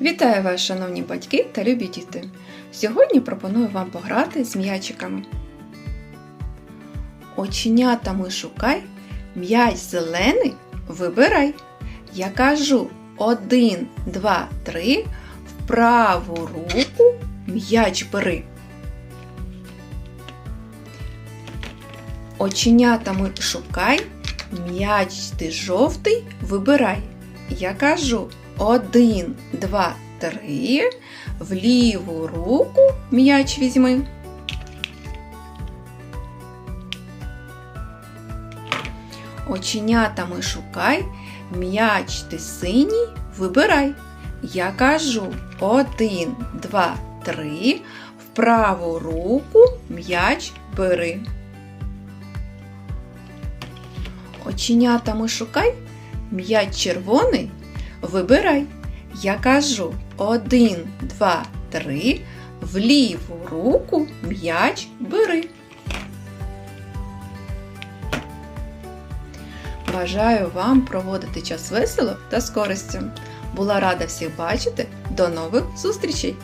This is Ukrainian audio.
Вітаю вас, шановні батьки та любі діти! Сьогодні пропоную вам пограти з м'ячиками. Оченятами шукай, м'яч зелений вибирай. Я кажу один, два, три, в праву руку м'яч бери. Оченятами шукай, м'яч ти жовтий вибирай. Я кажу один, два, три. В ліву руку м'яч візьми. Оченятами шукай, м'яч ти синій вибирай. Я кажу один, два, три. В праву руку м'яч бери. Оченятами шукай, м'яч червоний вибирай. Я кажу один, два, три. В ліву руку м'яч бери. Бажаю вам проводити час весело та з користю. Була рада всіх бачити. До нових зустрічей!